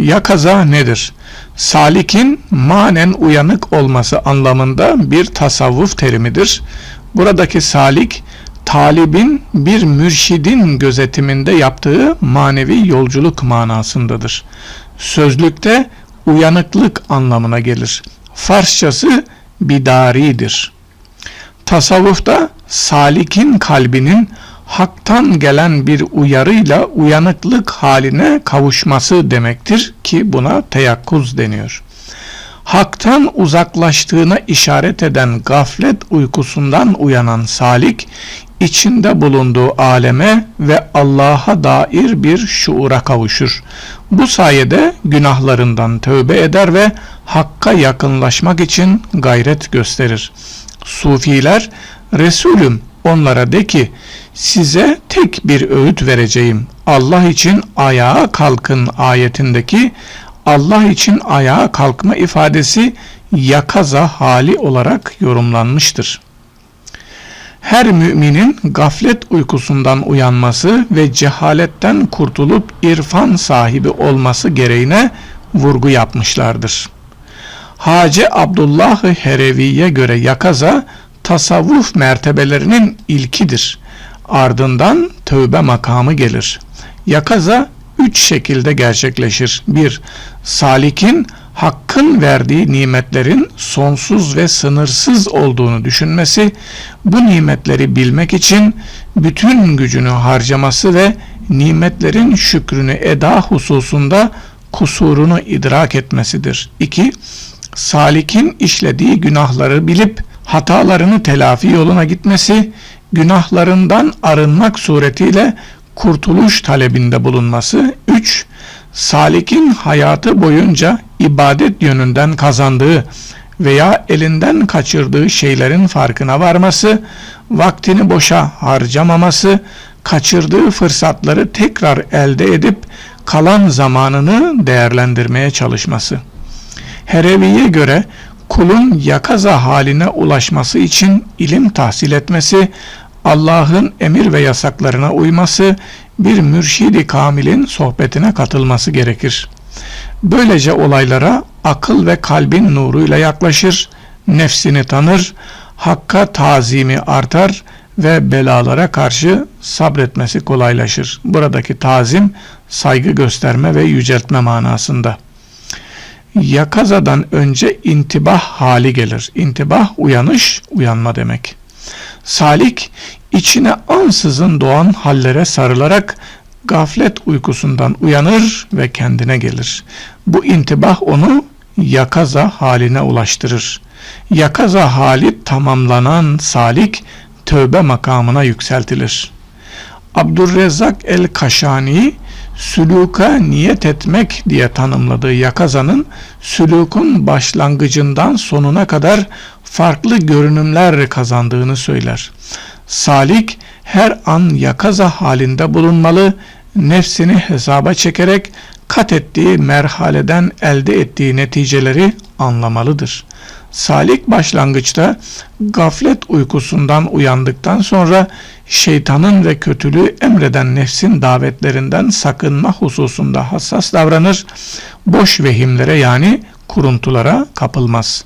Yakaza nedir? Salik'in manen uyanık olması anlamında bir tasavvuf terimidir. Buradaki salik, talibin bir mürşidin gözetiminde yaptığı manevi yolculuk manasındadır. Sözlükte uyanıklık anlamına gelir. Farsçası bidaridir. Tasavvufta salikin kalbinin haktan gelen bir uyarıyla uyanıklık haline kavuşması demektir ki buna teyakkuz deniyor. Haktan uzaklaştığına işaret eden gaflet uykusundan uyanan salik, içinde bulunduğu aleme ve Allah'a dair bir şuura kavuşur. Bu sayede günahlarından tövbe eder ve Hakk'a yakınlaşmak için gayret gösterir. Sufiler, Resulüm onlara de ki, size tek bir öğüt vereceğim. Allah için ayağa kalkın ayetindeki Allah için ayağa kalkma ifadesi yakaza hali olarak yorumlanmıştır. Her müminin gaflet uykusundan uyanması ve cehaletten kurtulup irfan sahibi olması gereğine vurgu yapmışlardır. Hacı Abdullah Herevi'ye göre yakaza tasavvuf mertebelerinin ilkidir. Ardından tövbe makamı gelir. Yakaza üç şekilde gerçekleşir. 1. Salikin hakkın verdiği nimetlerin sonsuz ve sınırsız olduğunu düşünmesi, bu nimetleri bilmek için bütün gücünü harcaması ve nimetlerin şükrünü eda hususunda kusurunu idrak etmesidir. 2. Salikin işlediği günahları bilip hatalarını telafi yoluna gitmesi, günahlarından arınmak suretiyle kurtuluş talebinde bulunması. 3. Salik'in hayatı boyunca ibadet yönünden kazandığı veya elinden kaçırdığı şeylerin farkına varması, vaktini boşa harcamaması, kaçırdığı fırsatları tekrar elde edip kalan zamanını değerlendirmeye çalışması. Herevi'ye göre kulun yakaza haline ulaşması için ilim tahsil etmesi, Allah'ın emir ve yasaklarına uyması, bir mürşidi kamilin sohbetine katılması gerekir. Böylece olaylara akıl ve kalbin nuruyla yaklaşır, nefsini tanır, hakka tazimi artar ve belalara karşı sabretmesi kolaylaşır. Buradaki tazim saygı gösterme ve yüceltme manasında. Yakazadan önce intibah hali gelir. İntibah uyanış, uyanma demek. Salik içine ansızın doğan hallere sarılarak gaflet uykusundan uyanır ve kendine gelir. Bu intibah onu yakaza haline ulaştırır. Yakaza hali tamamlanan salik tövbe makamına yükseltilir. Abdurrezzak el-Kaşani süluka niyet etmek diye tanımladığı yakazanın sülukun başlangıcından sonuna kadar farklı görünümler kazandığını söyler. Salik her an yakaza halinde bulunmalı, nefsini hesaba çekerek kat ettiği merhaleden elde ettiği neticeleri anlamalıdır. Salik başlangıçta gaflet uykusundan uyandıktan sonra şeytanın ve kötülüğü emreden nefsin davetlerinden sakınma hususunda hassas davranır, boş vehimlere yani kuruntulara kapılmaz.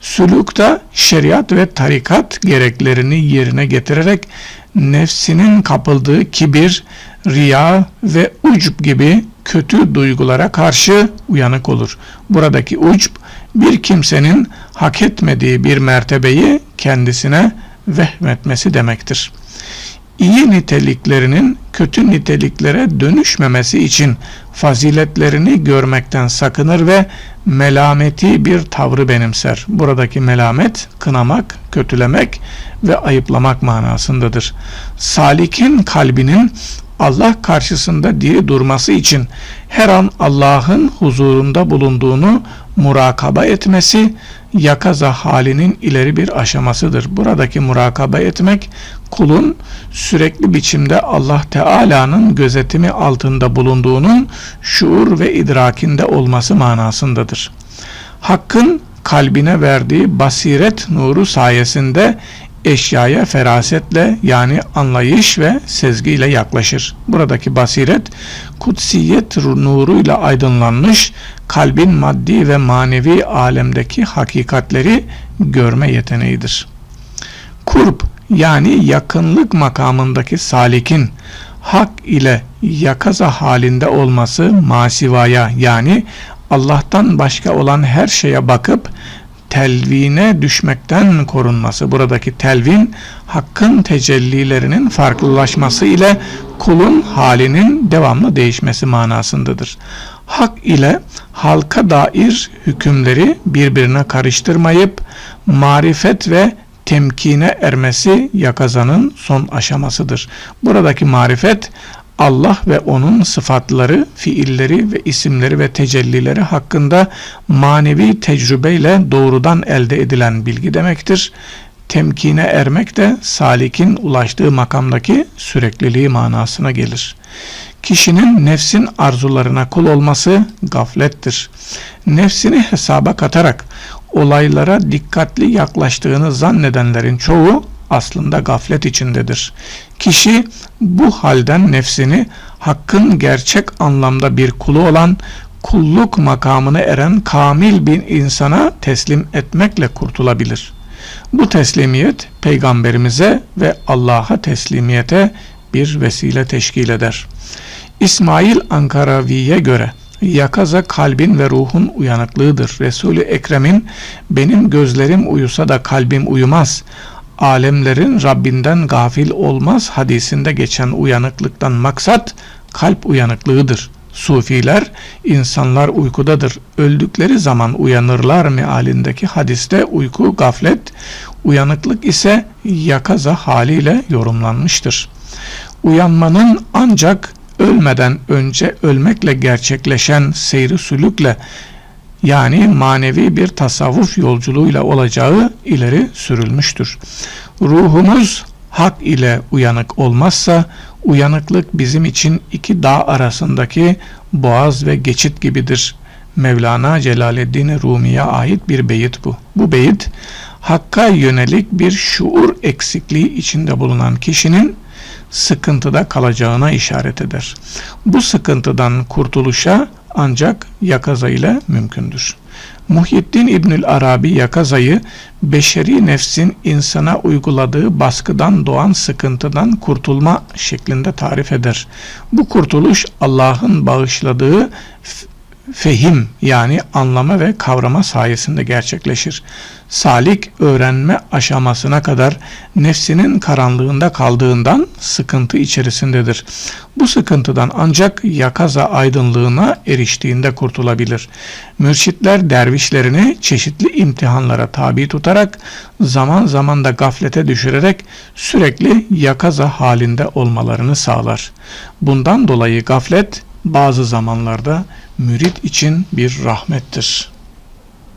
Sülükta şeriat ve tarikat gereklerini yerine getirerek nefsinin kapıldığı kibir, riya ve ucb gibi kötü duygulara karşı uyanık olur. Buradaki ucb bir kimsenin hak etmediği bir mertebeyi kendisine vehmetmesi demektir. İyi niteliklerinin kötü niteliklere dönüşmemesi için faziletlerini görmekten sakınır ve melameti bir tavrı benimser. Buradaki melamet, kınamak, kötülemek ve ayıplamak manasındadır. Salikin kalbinin Allah karşısında diri durması için her an Allah'ın huzurunda bulunduğunu murakaba etmesi yakaza halinin ileri bir aşamasıdır. Buradaki murakaba etmek kulun sürekli biçimde Allah Teala'nın gözetimi altında bulunduğunun şuur ve idrakinde olması manasındadır. Hakkın kalbine verdiği basiret nuru sayesinde eşyaya ferasetle yani anlayış ve sezgiyle yaklaşır. Buradaki basiret kutsiyet nuruyla aydınlanmış kalbin maddi ve manevi alemdeki hakikatleri görme yeteneğidir. Kurb yani yakınlık makamındaki salikin hak ile yakaza halinde olması masivaya yani Allah'tan başka olan her şeye bakıp telvine düşmekten korunması. Buradaki telvin hakkın tecellilerinin farklılaşması ile kulun halinin devamlı değişmesi manasındadır. Hak ile halka dair hükümleri birbirine karıştırmayıp marifet ve temkine ermesi yakazanın son aşamasıdır. Buradaki marifet Allah ve onun sıfatları, fiilleri ve isimleri ve tecellileri hakkında manevi tecrübeyle doğrudan elde edilen bilgi demektir. Temkine ermek de salikin ulaştığı makamdaki sürekliliği manasına gelir. Kişinin nefsin arzularına kul olması gaflettir. Nefsini hesaba katarak olaylara dikkatli yaklaştığını zannedenlerin çoğu aslında gaflet içindedir. Kişi bu halden nefsini hakkın gerçek anlamda bir kulu olan kulluk makamına eren kamil bir insana teslim etmekle kurtulabilir. Bu teslimiyet peygamberimize ve Allah'a teslimiyete bir vesile teşkil eder. İsmail Ankaravi'ye göre yakaza kalbin ve ruhun uyanıklığıdır. Resul-i Ekrem'in benim gözlerim uyusa da kalbim uyumaz alemlerin Rabbinden gafil olmaz hadisinde geçen uyanıklıktan maksat kalp uyanıklığıdır. Sufiler insanlar uykudadır. Öldükleri zaman uyanırlar mealindeki hadiste uyku gaflet, uyanıklık ise yakaza haliyle yorumlanmıştır. Uyanmanın ancak ölmeden önce ölmekle gerçekleşen seyri sülükle yani manevi bir tasavvuf yolculuğuyla olacağı ileri sürülmüştür. Ruhumuz hak ile uyanık olmazsa uyanıklık bizim için iki dağ arasındaki boğaz ve geçit gibidir. Mevlana Celaleddin Rumi'ye ait bir beyit bu. Bu beyit hakka yönelik bir şuur eksikliği içinde bulunan kişinin sıkıntıda kalacağına işaret eder. Bu sıkıntıdan kurtuluşa ancak yakaza ile mümkündür. Muhyiddin İbnül Arabi yakazayı beşeri nefsin insana uyguladığı baskıdan doğan sıkıntıdan kurtulma şeklinde tarif eder. Bu kurtuluş Allah'ın bağışladığı fehim yani anlama ve kavrama sayesinde gerçekleşir. Salik öğrenme aşamasına kadar nefsinin karanlığında kaldığından sıkıntı içerisindedir. Bu sıkıntıdan ancak yakaza aydınlığına eriştiğinde kurtulabilir. Mürşitler dervişlerini çeşitli imtihanlara tabi tutarak zaman zaman da gaflete düşürerek sürekli yakaza halinde olmalarını sağlar. Bundan dolayı gaflet bazı zamanlarda mürit için bir rahmettir.